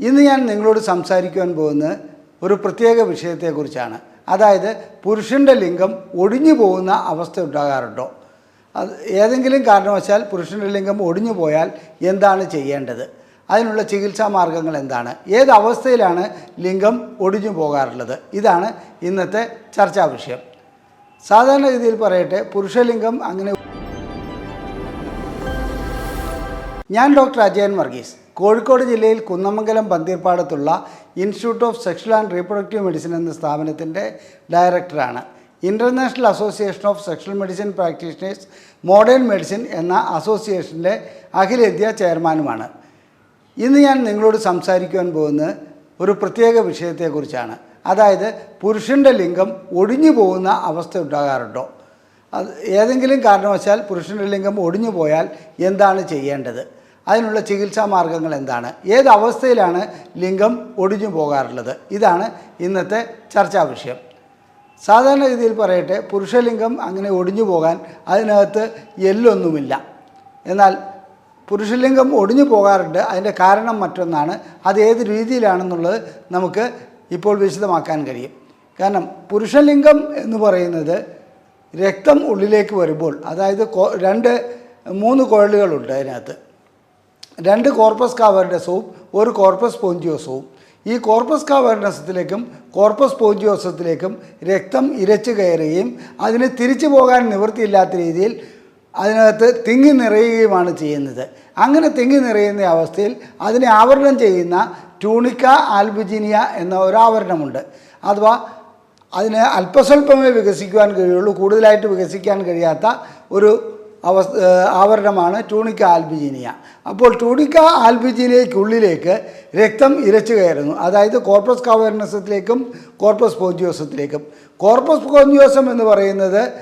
ഇന്ന് ഞാൻ നിങ്ങളോട് സംസാരിക്കുവാൻ പോകുന്നത് ഒരു പ്രത്യേക വിഷയത്തെക്കുറിച്ചാണ്. അതായത് പുരുഷന്റെ ലിംഗം ഒടിഞ്ഞു പോകുന്ന അവസ്ഥ ഉണ്ടാകാറുണ്ടോ? അത് ഏതെങ്കിലും കാരണവശാൽ പുരുഷന്റെ ലിംഗം ഒടിഞ്ഞു പോയാൽ എന്താണ് ചെയ്യേണ്ടത്? അതിനുള്ള ചികിത്സാ മാർഗങ്ങൾ എന്താണ്? ഏത് അവസ്ഥയിലാണ് ലിംഗം ഒടിഞ്ഞു പോകാറുള്ളത്? ഇതാണ് ഇന്നത്തെ ചർച്ചാ വിഷയം. സാധാരണ രീതിയിൽ പറയട്ടെ പുരുഷലിംഗം അങ്ങനെ ഞാൻ ഡോക്ടർ അജയൻ വർഗീസ്. കോഴിക്കോട് ജില്ലയിൽ Kunnamangalam പന്തീർപ്പാടത്തുള്ള institute of sexual and reproductive medicine എന്ന സ്ഥാപനത്തിന്റെ ഡയറക്ടറാണ്. International association of sexual medicine practitioners modern medicine എന്ന അസോസിയേഷന്റെ അഖിലേന്ത്യാ ചെയർമാനുമാണ്. ഇന്ന് ഞാൻ നിങ്ങളോട് സംസാരിക്കുവാൻ പോകുന്നത് ഒരു പ്രത്യേക വിഷയത്തെക്കുറിച്ചാണ്. അതായത് പുരുഷന്റെ ലിംഗം ഒടിഞ്ഞു പോകുന്ന അവസ്ഥ ഉണ്ടാകാറുണ്ടോ? അത് ഏതെങ്കിലും കാരണവശാൽ പുരുഷന്റെ ലിംഗം ഒടിഞ്ഞു പോയാൽ എന്താണ് ചെയ്യേണ്ടത്? അതിനുള്ള ചികിത്സാ മാർഗങ്ങൾ എന്താണ്? ഏത് അവസ്ഥയിലാണ് ലിംഗം ഒടിഞ്ഞു പോകാറുള്ളത്? ഇതാണ് ഇന്നത്തെ ചർച്ചാ വിഷയം. സാധാരണ രീതിയിൽ പറയട്ടെ പുരുഷലിംഗം അങ്ങനെ ഒടിഞ്ഞു പോകാൻ അതിനകത്ത് എല്ലൊന്നുമില്ല. എന്നാൽ പുരുഷലിംഗം ഒടിഞ്ഞു പോകാറുണ്ട് അതിന്റെ കാരണം മറ്റൊന്നാണ് അത് ഏത് രീതിയിലാണെന്നുള്ളത് നമുക്ക് ഇപ്പോൾ വിശദമാക്കാൻ കഴിയും. കാരണം പുരുഷലിംഗം എന്ന് പറയുന്നത് രക്തം ഉള്ളിലേക്ക് വരുമ്പോൾ അതായത് രണ്ട് മൂന്ന് കുഴലുകളുണ്ട് അതിനകത്ത്. രണ്ട് കോർപ്പസ് കാവേർഡസവും ഒരു കോർപ്പസ് പോഞ്ചിയോസവും ഈ കോർപ്പസ് കാവേർഡസത്തിലേക്കും കോർപ്പസ് പോഞ്ചിയോസത്തിലേക്കും രക്തം ഇരച്ചു കയറുകയും അതിന് തിരിച്ചു പോകാൻ നിവൃത്തിയില്ലാത്ത രീതിയിൽ അതിനകത്ത് തിങ്ങി നിറയുകയുമാണ് ചെയ്യുന്നത്. അങ്ങനെ തിങ്ങി നിറയുന്ന അവസ്ഥയിൽ അതിനെ ആവരണം ചെയ്യുന്ന ട്യൂണിക്ക ആൽബുജിനിയ എന്ന ഒരാവരണമുണ്ട്. അഥവാ അതിന് അല്പസ്വല്പമേ വികസിക്കുവാൻ കഴിയുള്ളൂ കൂടുതലായിട്ട് വികസിക്കാൻ കഴിയാത്ത ഒരു അവസ്ഥ ആവരണമാണ് ടൂണിക്ക ആൽബിജീനിയ. അപ്പോൾ ടൂണിക്ക ആൽബിജീനിയയ്ക്കുള്ളിലേക്ക് രക്തം ഇരച്ചു കയറുന്നു. അതായത് കോർപ്പസ് കാവേർണസത്തിലേക്കും കോർപ്പസ് പോഞ്ചിയോസത്തിലേക്കും. കോർപ്പസ് പോഞ്ചിയോസം എന്ന് പറയുന്നത്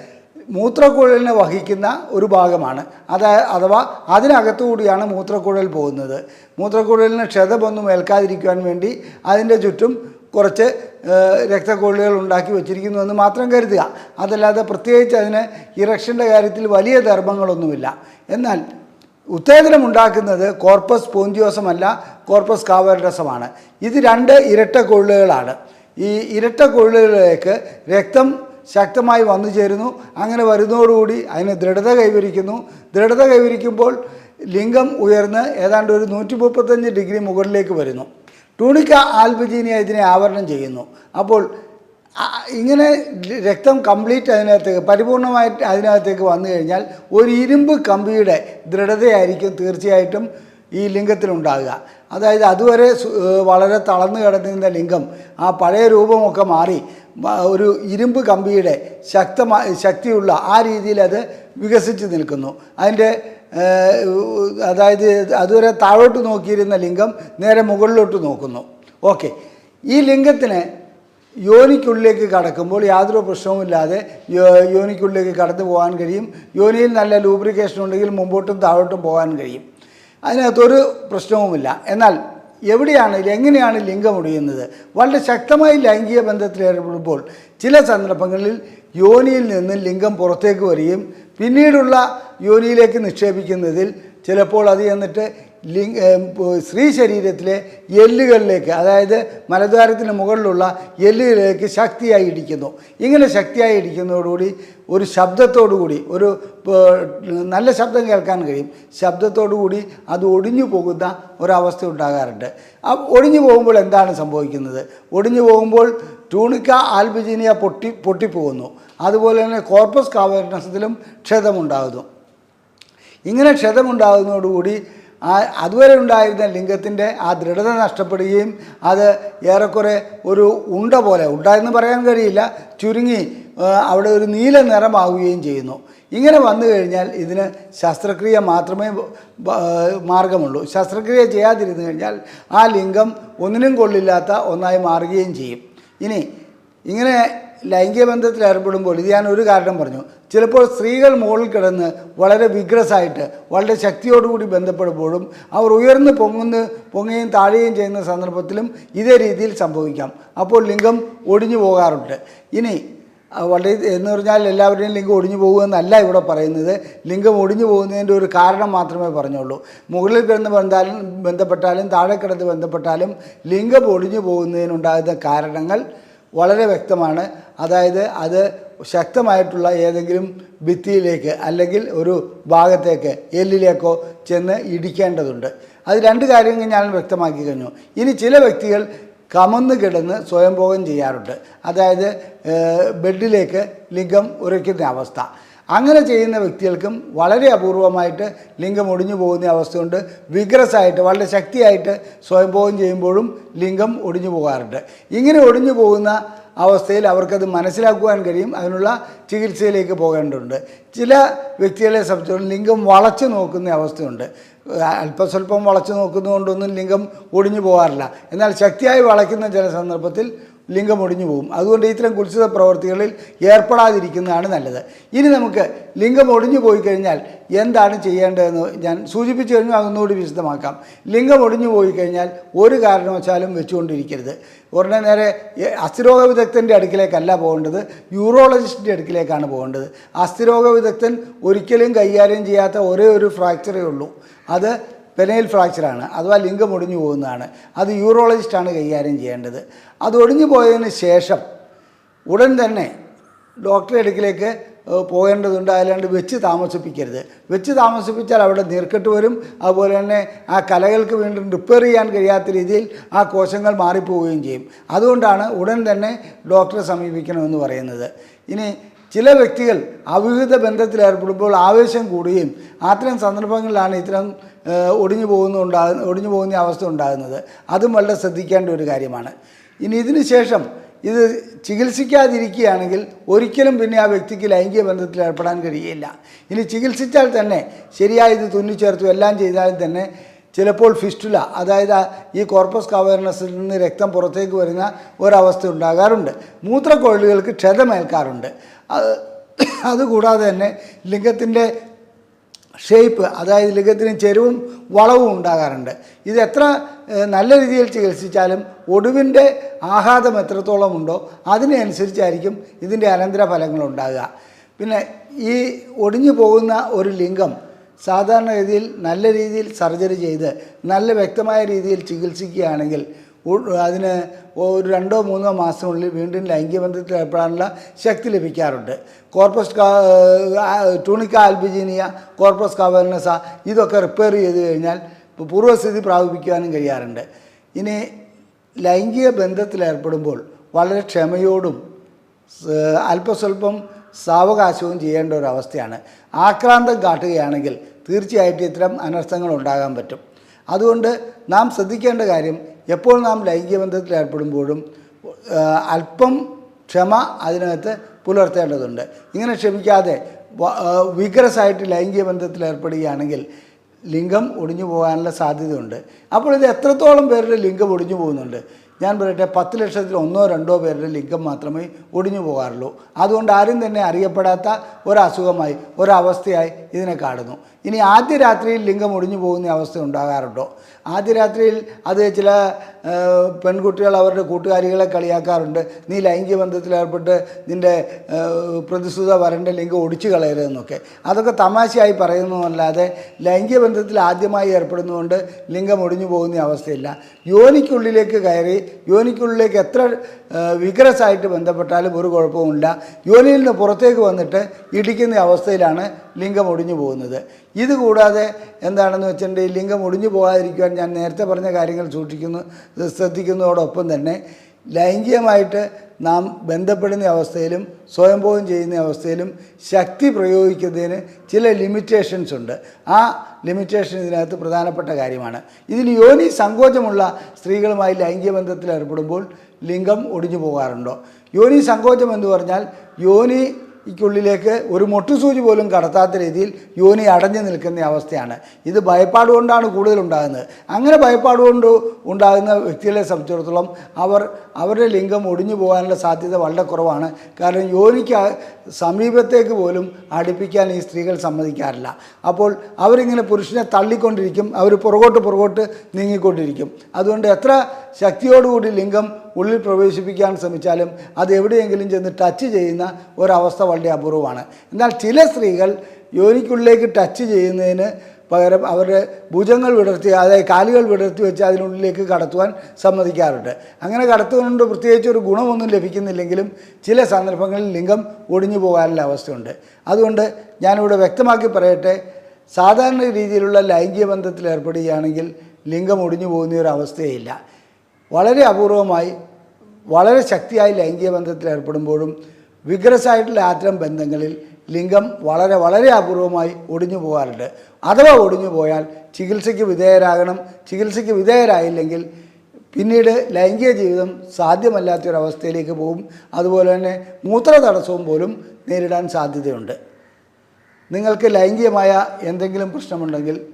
മൂത്രക്കുഴലിനെ വഹിക്കുന്ന ഒരു ഭാഗമാണ്. അത് അഥവാ അതിനകത്തുകൂടിയാണ് മൂത്രക്കുഴൽ പോകുന്നത്. മൂത്രക്കുഴലിന് ക്ഷതമൊന്നും ഏൽക്കാതിരിക്കുവാൻ വേണ്ടി അതിന്റെ ചുറ്റും കുറച്ച് രക്തക്കൊള്ളികൾ ഉണ്ടാക്കി വെച്ചിരിക്കുന്നു എന്ന് മാത്രം കരുതുക. അതല്ലാതെ പ്രത്യേകിച്ച് അതിന് ഇറക്ഷന്റെ കാര്യത്തിൽ വലിയ ധർമ്മങ്ങളൊന്നുമില്ല. എന്നാൽ ഉത്തേജനം ഉണ്ടാക്കുന്നത് കോർപ്പസ് പോഞ്ചിയോസമല്ല കോർപ്പസ് കാവരസമാണ് ഇത് രണ്ട് ഇരട്ട കൊള്ളുകളാണ് ഈ ഇരട്ട കൊള്ളുകളിലേക്ക് രക്തം ശക്തമായി വന്നു ചേരുന്നു. അങ്ങനെ വരുന്നതോടുകൂടി അതിന് ദൃഢത കൈവരിക്കുന്നു. ദൃഢത കൈവരിക്കുമ്പോൾ ലിംഗം ഉയർന്ന് ഏതാണ്ട് ഒരു നൂറ്റി ഡിഗ്രി മുകളിലേക്ക് വരുന്നു. ടൂണിക്ക ആൽബജീനിയ ഇതിനെ ആവരണം ചെയ്യുന്നു. അപ്പോൾ ഇങ്ങനെ രക്തം കംപ്ലീറ്റ് അതിനകത്തേക്ക് പരിപൂർണമായിട്ട് അതിനകത്തേക്ക് വന്നു കഴിഞ്ഞാൽ ഒരു ഇരുമ്പ് കമ്പിയുടെ ദൃഢതയായിരിക്കും തീർച്ചയായിട്ടും ഈ ലിംഗത്തിലുണ്ടാകുക. അതായത് അതുവരെ വളരെ തളർന്നു കിടന്നിരുന്ന ലിംഗം ആ പഴയ രൂപമൊക്കെ മാറി ഒരു ഇരുമ്പ് കമ്പിയുടെ ശക്തമായ ശക്തിയുള്ള ആ രീതിയിൽ അത് വികസിച്ച് നിൽക്കുന്നു. അതിന്റെ അതായത് അതുവരെ താഴോട്ട് നോക്കിയിരുന്ന ലിംഗം നേരെ മുകളിലോട്ട് നോക്കുന്നു. ഓക്കെ. ഈ ലിംഗത്തിന് യോനിക്കുള്ളിലേക്ക് കടക്കുമ്പോൾ യാതൊരു പ്രശ്നവുമില്ലാതെ യോനിക്കുള്ളിലേക്ക് കടന്നു പോകാൻ കഴിയും. യോനിയിൽ നല്ല ലൂബ്രിക്കേഷൻ ഉണ്ടെങ്കിൽ മുമ്പോട്ടും താഴോട്ടും പോകാൻ കഴിയും. അതിനകത്തൊരു പ്രശ്നവുമില്ല. എന്നാൽ എവിടെയാണ് എങ്ങനെയാണ് ലിംഗം ഒടിയുന്നത്? വളരെ ശക്തമായി ലൈംഗിക ബന്ധത്തിൽ ഏർപ്പെടുമ്പോൾ ചില സന്ദർഭങ്ങളിൽ യോനിയിൽ നിന്ന് ലിംഗം പുറത്തേക്ക് വരികയും പിന്നീടുള്ള യോനിയിലേക്ക് നിക്ഷേപിക്കുന്നതിൽ ചിലപ്പോൾ അത് എന്നിട്ട് ലിംഗ സ്ത്രീ ശരീരത്തിലെ എല്ലുകളിലേക്ക് അതായത് മലദ്വാരത്തിന് മുകളിലുള്ള എല്ലുകളിലേക്ക് ശക്തിയായി ഇടിക്കുന്നു. ഇങ്ങനെ ശക്തിയായി ഇടിക്കുന്നതോടുകൂടി ഒരു ശബ്ദത്തോടുകൂടി ഒരു നല്ല ശബ്ദം കേൾക്കാൻ കഴിയും. ശബ്ദത്തോടുകൂടി അത് ഒടിഞ്ഞു പോകുന്ന ഒരവസ്ഥ ഉണ്ടാകാറുണ്ട്. ആ ഒടിഞ്ഞു പോകുമ്പോൾ എന്താണ് സംഭവിക്കുന്നത്? ഒടിഞ്ഞു പോകുമ്പോൾ ടൂണിക്ക ആൽബിജീനിയ പൊട്ടി പൊട്ടിപ്പോകുന്നു. അതുപോലെ തന്നെ കോർപ്പസ് കാവേർണസത്തിലും ക്ഷതമുണ്ടാകുന്നു. ഇങ്ങനെ ക്ഷതമുണ്ടാകുന്നതോടുകൂടി ആ അതുവരെ ഉണ്ടായിരുന്ന ലിംഗത്തിന്റെ ആ ദൃഢത നഷ്ടപ്പെടുകയും അത് ഏറെക്കുറെ ഒരു ഉണ്ട പോലെ ഉണ്ട എന്ന് പറയാൻ കഴിയില്ല ചുരുങ്ങി അവിടെ ഒരു നീല നിറമാവുകയും ചെയ്യുന്നു. ഇങ്ങനെ വന്നു കഴിഞ്ഞാൽ ഇതിന് ശസ്ത്രക്രിയ മാത്രമേ മാർഗമുള്ളൂ. ശസ്ത്രക്രിയ ചെയ്യാതിരുന്നു കഴിഞ്ഞാൽ ആ ലിംഗം ഒന്നിനും കൊള്ളില്ലാത്ത ഒന്നായി മാറുകയും ചെയ്യും. ഇനി ഇങ്ങനെ ലൈംഗിക ബന്ധത്തിൽ ഏർപ്പെടുമ്പോൾ ഇത് ഞാൻ ഒരു കാരണം പറഞ്ഞു. ചിലപ്പോൾ സ്ത്രീകൾ മുകളിൽ കിടന്ന് വളരെ വിഗ്രസായിട്ട് വളരെ ശക്തിയോടുകൂടി ബന്ധപ്പെടുമ്പോഴും അവർ ഉയർന്ന് പൊങ്ങുന്ന പൊങ്ങുകയും താഴുകയും ചെയ്യുന്ന സന്ദർഭത്തിലും ഇതേ രീതിയിൽ സംഭവിക്കാം. അപ്പോൾ ലിംഗം ഒടിഞ്ഞു പോകാറുണ്ട്. ഇനി വളരെ എന്ന് പറഞ്ഞാൽ എല്ലാവരുടെയും ലിംഗം ഒടിഞ്ഞു പോകുമെന്നല്ല ഇവിടെ പറയുന്നത്. ലിംഗം ഒടിഞ്ഞു പോകുന്നതിന്റെ ഒരു കാരണം മാത്രമേ പറഞ്ഞുള്ളൂ. മുകളിൽ കിടന്ന് ബന്ധാലും ബന്ധപ്പെട്ടാലും താഴെ കിടന്ന് ബന്ധപ്പെട്ടാലും ലിംഗം ഒടിഞ്ഞു പോകുന്നതിനുണ്ടാകുന്ന കാരണങ്ങൾ വളരെ വ്യക്തമാണ്. അതായത് അത് ശക്തമായിട്ടുള്ള ഏതെങ്കിലും ഭിത്തിയിലേക്ക് അല്ലെങ്കിൽ ഒരു ഭാഗത്തേക്ക് എല്ലിലേക്കോ ചെന്ന് ഇടിക്കേണ്ടതുണ്ട്. അത് രണ്ട് കാര്യങ്ങൾ ഞാൻ വ്യക്തമാക്കി കഴിഞ്ഞു. ഇനി ചില വ്യക്തികൾ കമന്ന് കിടന്ന് സ്വയംഭോഗം ചെയ്യാറുണ്ട്. അതായത് ബെഡിലേക്ക് ലിംഗം ഉരയ്ക്കുന്ന അവസ്ഥ. അങ്ങനെ ചെയ്യുന്ന വ്യക്തികൾക്കും വളരെ അപൂർവമായിട്ട് ലിംഗം ഒടിഞ്ഞു പോകുന്ന അവസ്ഥയുണ്ട്. വിഗ്രസായിട്ട് വളരെ ശക്തിയായിട്ട് സ്വയംഭോഗം ചെയ്യുമ്പോഴും ലിംഗം ഒടിഞ്ഞു പോകാറുണ്ട്. ഇങ്ങനെ ഒടിഞ്ഞു പോകുന്ന അവസ്ഥയിൽ അവർക്കത് മനസ്സിലാക്കുവാൻ കഴിയും. അതിനുള്ള ചികിത്സയിലേക്ക് പോകേണ്ടതുണ്ട്. ചില വ്യക്തികളെ സംബന്ധിച്ചിടത്തോളം ലിംഗം വളച്ചു നോക്കുന്ന അവസ്ഥയുണ്ട്. അല്പസ്വല്പം വളച്ചു നോക്കുന്നതുകൊണ്ടൊന്നും ലിംഗം ഒടിഞ്ഞു പോകാറില്ല. എന്നാൽ ശക്തിയായി വളയ്ക്കുന്ന ചില സന്ദർഭത്തിൽ ലിംഗം ഒടിഞ്ഞു പോകും. അതുകൊണ്ട് ഇത്തരം കുത്സിത പ്രവൃത്തികളിൽ ഏർപ്പെടാതിരിക്കുന്നതാണ് നല്ലത്. ഇനി നമുക്ക് ലിംഗം ഒടിഞ്ഞു പോയി കഴിഞ്ഞാൽ എന്താണ് ചെയ്യേണ്ടതെന്ന് ഞാൻ സൂചിപ്പിച്ചു കഴിഞ്ഞു അതൊന്നുകൂടി വിശദമാക്കാം. ലിംഗം ഒടിഞ്ഞു പോയി കഴിഞ്ഞാൽ ഒരു കാരണവശാലും വെച്ചുകൊണ്ടിരിക്കരുത്. ഉടനെ നേരെ അസ്ഥിരോഗ വിദഗ്ധന്റെ അടുക്കിലേക്കല്ല പോകേണ്ടത് യൂറോളജിസ്റ്റിന്റെ അടുക്കിലേക്കാണ് പോകേണ്ടത്. അസ്ഥിരോഗ വിദഗ്ധൻ ഒരിക്കലും കൈകാര്യം ചെയ്യാത്ത ഒരേ ഒരു ഫ്രാക്ചറേ ഉള്ളൂ. അത് പെനയിൽ ഫ്രാക്ചറാണ് അഥവാ ലിംഗം ഒടിഞ്ഞു പോകുന്നതാണ്. അത് യൂറോളജിസ്റ്റാണ് കൈകാര്യം ചെയ്യേണ്ടത്. അത് ഒടിഞ്ഞു പോയതിന് ശേഷം ഉടൻ തന്നെ ഡോക്ടറെ അടുക്കിലേക്ക് പോകേണ്ടതുണ്ട്. അല്ലാണ്ട് വെച്ച് താമസിപ്പിക്കരുത്. വെച്ച് താമസിപ്പിച്ചാൽ അവിടെ നീർക്കെട്ട് വരും. അതുപോലെ തന്നെ ആ കലകൾക്ക് വീണ്ടും റിപ്പയർ ചെയ്യാൻ കഴിയാത്ത രീതിയിൽ ആ കോശങ്ങൾ മാറിപ്പോവുകയും ചെയ്യും. അതുകൊണ്ടാണ് ഉടൻ തന്നെ ഡോക്ടറെ സമീപിക്കണമെന്ന് പറയുന്നത്. ഇനി ചില വ്യക്തികൾ അവിഹിത ബന്ധത്തിലേർപ്പെടുമ്പോൾ ആവേശം കൂടുകയും അത്തരം സന്ദർഭങ്ങളിലാണ് ഇത്തരം ഒടിഞ്ഞു പോകുന്നുണ്ടാ ഒടിഞ്ഞു പോകുന്ന അവസ്ഥ ഉണ്ടാകുന്നത്. അതും വളരെ ശ്രദ്ധിക്കേണ്ട ഒരു കാര്യമാണ്. ഇനി ഇതിന് ശേഷം ഇത് ചികിത്സിക്കാതിരിക്കുകയാണെങ്കിൽ ഒരിക്കലും പിന്നെ ആ വ്യക്തിക്ക് ലൈംഗിക ബന്ധത്തിൽ ഏർപ്പെടാൻ കഴിയില്ല. ഇനി ചികിത്സിച്ചാൽ തന്നെ ശരിയായി ഇത് തുന്നിച്ചേർത്തു എല്ലാം ചെയ്താലും തന്നെ ചിലപ്പോൾ ഫിസ്റ്റുല അതായത് ഈ കോർപ്പസ് കവേർനസിൽ നിന്ന് രക്തം പുറത്തേക്ക് വരുന്ന ഒരവസ്ഥ ഉണ്ടാകാറുണ്ട്. മൂത്രക്കൊഴലുകൾക്ക് ക്ഷതമേൽക്കാറുണ്ട്. അത് അതുകൂടാതെ തന്നെ ലിംഗത്തിന്റെ ഷേപ്പ് അതായത് ലിംഗത്തിന് ചെരുവും വളവും ഉണ്ടാകാറുണ്ട്. ഇത് എത്ര നല്ല രീതിയിൽ ചികിത്സിച്ചാലും ഒടുവിന്റെ ആഘാതം എത്രത്തോളം ഉണ്ടോ അതിനനുസരിച്ചായിരിക്കും ഇതിന്റെ അനന്തര ഫലങ്ങൾ ഉണ്ടാകുക. പിന്നെ ഈ ഒടിഞ്ഞു പോകുന്ന ഒരു ലിംഗം സാധാരണ രീതിയിൽ നല്ല രീതിയിൽ സർജറി ചെയ്ത് നല്ല വ്യക്തമായ രീതിയിൽ ചികിത്സിക്കുകയാണെങ്കിൽ അതിന് ഒരു രണ്ടോ മൂന്നോ മാസത്തിനുള്ളിൽ വീണ്ടും ലൈംഗികബന്ധത്തിൽ ഏർപ്പെടാനുള്ള ശക്തി ലഭിക്കാറുണ്ട്. കോർപ്പസ് ടൂണിക്ക ആൽബിജീനിയ കോർപ്പസ് കവർണസ ഇതൊക്കെ റിപ്പയർ ചെയ്ത് കഴിഞ്ഞാൽ പൂർവസ്ഥിതി പ്രാപിപ്പിക്കുവാനും കഴിയാറുണ്ട്. ഇനി ലൈംഗിക ബന്ധത്തിൽ ഏർപ്പെടുമ്പോൾ വളരെ ക്ഷമയോടും അല്പസ്വല്പം സാവകാശവും ചെയ്യേണ്ട ഒരു അവസ്ഥയാണ്. ആക്രാന്തം കാട്ടുകയാണെങ്കിൽ തീർച്ചയായിട്ടും ഇത്തരം അനർത്ഥങ്ങൾ ഉണ്ടാകാൻ പറ്റും. അതുകൊണ്ട് നാം ശ്രദ്ധിക്കേണ്ട കാര്യം എപ്പോൾ നാം ലൈംഗിക ബന്ധത്തിൽ ഏർപ്പെടുമ്പോഴും അല്പം ക്ഷമ അതിനകത്ത് പുലർത്തേണ്ടതുണ്ട്. ഇങ്ങനെ ക്ഷമിക്കാതെ വിഗ്രസായിട്ട് ലൈംഗിക ബന്ധത്തിൽ ഏർപ്പെടുകയാണെങ്കിൽ ലിംഗം ഒടിഞ്ഞു പോകാനുള്ള സാധ്യതയുണ്ട്. അപ്പോൾ ഇത് എത്രത്തോളം പേരുടെ ലിംഗം ഒടിഞ്ഞു പോകുന്നുണ്ട്? ഞാൻ പറയട്ടെ പത്ത് ലക്ഷത്തിൽ ഒന്നോ രണ്ടോ പേരുടെ ലിംഗം മാത്രമേ ഒടിഞ്ഞു പോകാറുള്ളൂ. അതുകൊണ്ട് ആരും തന്നെ അറിയപ്പെടാത്ത ഒരസുഖമായി ഒരവസ്ഥയായി ഇതിനെ കാണുന്നു. ഇനി ആദ്യ രാത്രിയിൽ ലിംഗം ഒടിഞ്ഞു പോകുന്ന അവസ്ഥ ഉണ്ടാകാറുണ്ടോ? ആദ്യ രാത്രിയിൽ അത് ചില പെൺകുട്ടികൾ അവരുടെ കൂട്ടുകാരികളെ കളിയാക്കാറുണ്ട്. നീ ലൈംഗിക ബന്ധത്തിലേർപ്പെട്ട് നിന്റെ പ്രതിസുത വരന്റെ ലിംഗം ഒടിച്ചു കളയരുതെന്നൊക്കെ. അതൊക്കെ തമാശയായി പറയുന്നതല്ലാതെ ലൈംഗിക ബന്ധത്തിൽ ആദ്യമായി ഏർപ്പെടുന്നതുകൊണ്ട് ലിംഗം ഒടിഞ്ഞു പോകുന്ന അവസ്ഥയില്ല. യോനിക്കുള്ളിലേക്ക് കയറി യോനിക്കുള്ളിലേക്ക് എത്ര വിഗ്രസായിട്ട് ബന്ധപ്പെട്ടാലും ഒരു കുഴപ്പവുമില്ല യോനിയിൽ നിന്ന് പുറത്തേക്ക് വന്നിട്ട് ഇടിക്കുന്ന അവസ്ഥയിലാണ് ലിംഗം ഒടിഞ്ഞു പോകുന്നത്. ഇതുകൂടാതെ എന്താണെന്ന് വെച്ചിട്ടുണ്ടെങ്കിൽ ലിംഗം ഒടിഞ്ഞു പോകാതിരിക്കുവാൻ ഞാൻ നേരത്തെ പറഞ്ഞ കാര്യങ്ങൾ സൂക്ഷിക്കുന്നു ശ്രദ്ധിക്കുന്നതോടൊപ്പം തന്നെ ലൈംഗികമായിട്ട് നാം ബന്ധപ്പെടുന്ന അവസ്ഥയിലും സ്വയംഭോഗം ചെയ്യുന്ന അവസ്ഥയിലും ശക്തി പ്രയോഗിക്കുന്നതിന് ചില ലിമിറ്റേഷൻസ് ഉണ്ട്. ആ ലിമിറ്റേഷൻ ഇതിനകത്ത് പ്രധാനപ്പെട്ട കാര്യമാണ്. ഇതിൽ യോനി സങ്കോചമുള്ള സ്ത്രീകളുമായി ലൈംഗിക ബന്ധത്തിൽ ഏർപ്പെടുമ്പോൾ ലിംഗം ഒടിഞ്ഞു പോകാറുണ്ടോ? യോനി സങ്കോചം എന്ന് പറഞ്ഞാൽ യോനി ക്കുള്ളിലേക്ക് ഒരു മൊട്ടുസൂചി പോലും കടത്താത്ത രീതിയിൽ യോനി അടഞ്ഞു നിൽക്കുന്ന അവസ്ഥയാണ്. ഇത് ഭയപ്പാട് കൊണ്ടാണ് കൂടുതൽ ഉണ്ടാകുന്നത് അങ്ങനെ ഭയപ്പാട് കൊണ്ട് ഉണ്ടാകുന്ന വ്യക്തികളെ സംബന്ധിച്ചിടത്തോളം അവർ അവരുടെ ലിംഗം ഒടിഞ്ഞു പോകാനുള്ള സാധ്യത വളരെ കുറവാണ്. കാരണം യോനിക്ക് സമീപത്തേക്ക് പോലും അടുപ്പിക്കാൻ ഈ സ്ത്രീകൾ സമ്മതിക്കാറില്ല. അപ്പോൾ അവരിങ്ങനെ പുരുഷനെ തള്ളിക്കൊണ്ടിരിക്കും. അവർ പുറകോട്ട് പുറകോട്ട് നീങ്ങിക്കൊണ്ടിരിക്കും. അതുകൊണ്ട് എത്ര ശക്തിയോടുകൂടി ലിംഗം ഉള്ളിൽ പ്രവേശിപ്പിക്കാൻ ശ്രമിച്ചാലും അത് എവിടെയെങ്കിലും ചെന്ന് ടച്ച് ചെയ്യുന്ന ഒരവസ്ഥ വളരെ അപൂർവമാണ്. എന്നാൽ ചില സ്ത്രീകൾ യോനിക്കുള്ളിലേക്ക് ടച്ച് ചെയ്യുന്നതിന് പകരം അവരുടെ ഭുജങ്ങൾ വിടർത്തി അതായത് കാലുകൾ വിടർത്തി വെച്ച് അതിനുള്ളിലേക്ക് കടത്തുവാൻ സമ്മതിക്കാറുണ്ട്. അങ്ങനെ കടത്തുകൊണ്ട് പ്രത്യേകിച്ച് ഒരു ഗുണമൊന്നും ലഭിക്കുന്നില്ലെങ്കിലും ചില സന്ദർഭങ്ങളിൽ ലിംഗം ഒടിഞ്ഞു പോകാനുള്ള അവസ്ഥയുണ്ട്. അതുകൊണ്ട് ഞാനിവിടെ വ്യക്തമാക്കി പറയട്ടെ സാധാരണ രീതിയിലുള്ള ലൈംഗിക ബന്ധത്തിൽ ഏർപ്പെടുകയാണെങ്കിൽ ലിംഗം ഒടിഞ്ഞു പോകുന്ന ഒരു അവസ്ഥയില്ല. വളരെ അപൂർവമായി വളരെ ശക്തിയായി ലൈംഗിക ബന്ധത്തിൽ ഏർപ്പെടുമ്പോഴും വിഗ്രസായിട്ടുള്ള ആറ്റം ബന്ധങ്ങളിൽ ലിംഗം വളരെ വളരെ അപൂർവമായി ഒടിഞ്ഞു പോകാറുണ്ട്. അഥവാ ഒടിഞ്ഞു പോയാൽ ചികിത്സയ്ക്ക് വിധേയരാകണം. ചികിത്സയ്ക്ക് വിധേയരായില്ലെങ്കിൽ പിന്നീട് ലൈംഗിക ജീവിതം സാധ്യമല്ലാത്തൊരവസ്ഥയിലേക്ക് പോകും. അതുപോലെ തന്നെ മൂത്ര തടസ്സവും പോലും നേരിടാൻ സാധ്യതയുണ്ട്. നിങ്ങൾക്ക് ലൈംഗികമായ എന്തെങ്കിലും പ്രശ്നമുണ്ടെങ്കിൽ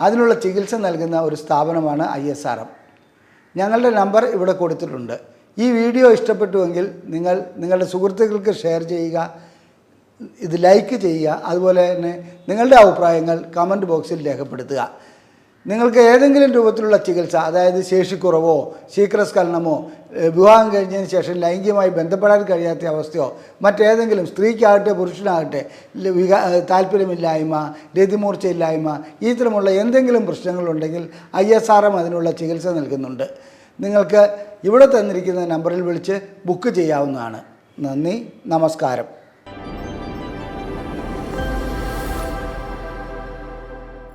അതിനുള്ള ചികിത്സ നൽകുന്ന ഒരു സ്ഥാപനമാണ് ഐ ഞങ്ങളുടെ നമ്പർ ഇവിടെ കൊടുത്തിട്ടുണ്ട്. ഈ വീഡിയോ ഇഷ്ടപ്പെട്ടുവെങ്കിൽ നിങ്ങൾ നിങ്ങളുടെ സുഹൃത്തുക്കൾക്ക് ഷെയർ ചെയ്യുക ഇത് ലൈക്ക് ചെയ്യുക അതുപോലെ തന്നെ നിങ്ങളുടെ അഭിപ്രായങ്ങൾ കമന്റ് ബോക്സിൽ രേഖപ്പെടുത്തുക. നിങ്ങൾക്ക് ഏതെങ്കിലും രൂപത്തിലുള്ള ചികിത്സ അതായത് ശേഷിക്കുറവോ ശീക്രസ്ഖലനമോ വിവാഹം കഴിഞ്ഞതിന് ശേഷം ലൈംഗികമായി ബന്ധപ്പെടാൻ കഴിയാത്ത അവസ്ഥയോ മറ്റേതെങ്കിലും സ്ത്രീക്കാകട്ടെ പുരുഷനാകട്ടെ താല്പര്യമില്ലായ്മ രതിമൂർച്ചയില്ലായ്മ ഇത്തരമുള്ള എന്തെങ്കിലും പ്രശ്നങ്ങളുണ്ടെങ്കിൽ ഐ എസ് ആർ എം അതിനുള്ള ചികിത്സ നൽകുന്നുണ്ട്. നിങ്ങൾക്ക് ഇവിടെ തന്നിരിക്കുന്ന നമ്പറിൽ വിളിച്ച് ബുക്ക് ചെയ്യാവുന്നതാണ്. നന്ദി നമസ്കാരം.